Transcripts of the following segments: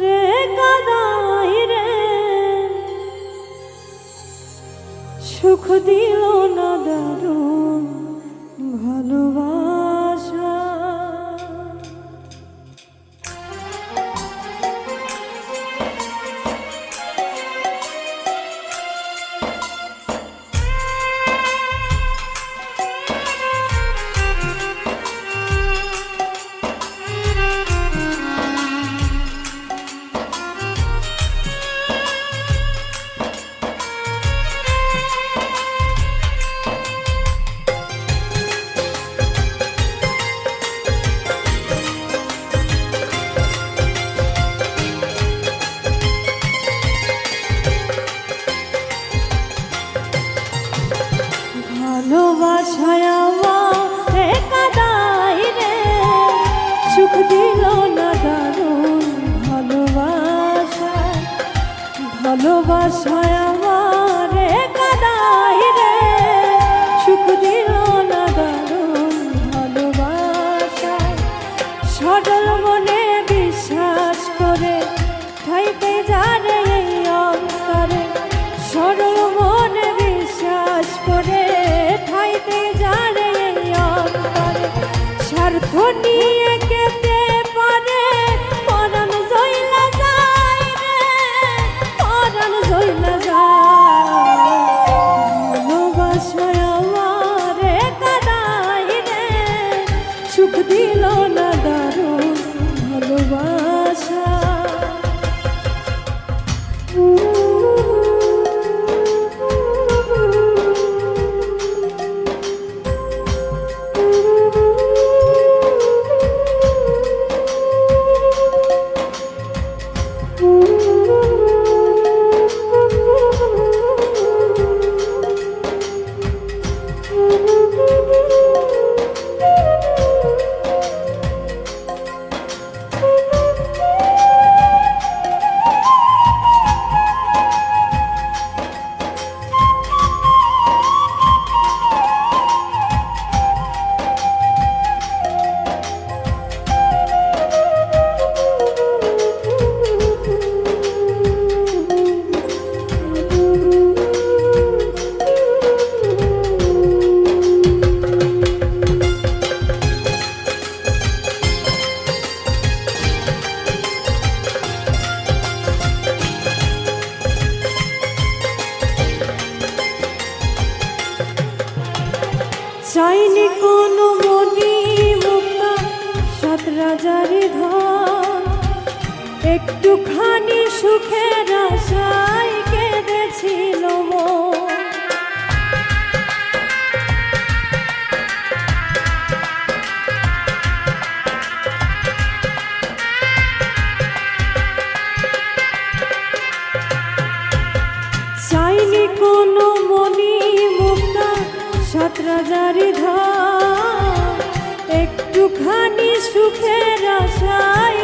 রে রে। সুখ দিল না দারুণ ভালোবাসা। সরল মনে বিশ্বাস করে খাইতে জানে এই অন্তরে। সরল মনে বিশ্বাস করে খাইতে জানে এই অন্তরে। স্বার্থ নিয়ে দিল দারুণ। চাইনি কোনো মনি মুক্তা সাত রাজার ধন। একটুখানি সুখের আশায় রাজারি ধন একটুখানি সুখের আশায়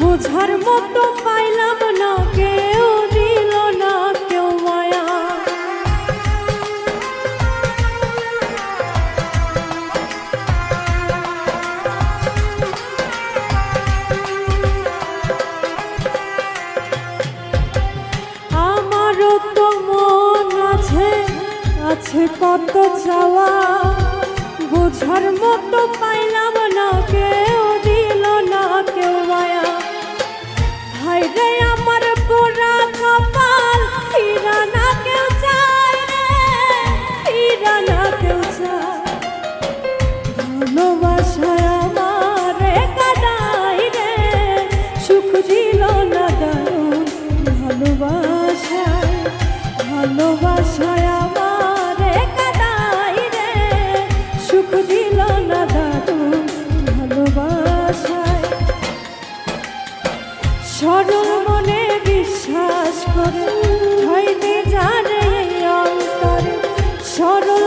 বুঝার মতো পাইলাম না, কেউ দিল না, কেউ মায়া। আমারও তো মন আছে আছে কত চাওয়া বোঝার মতো পাইলাম না, কেউ রে আমার বিশ্বাস করে হইতে জানে অন্তরে। সরল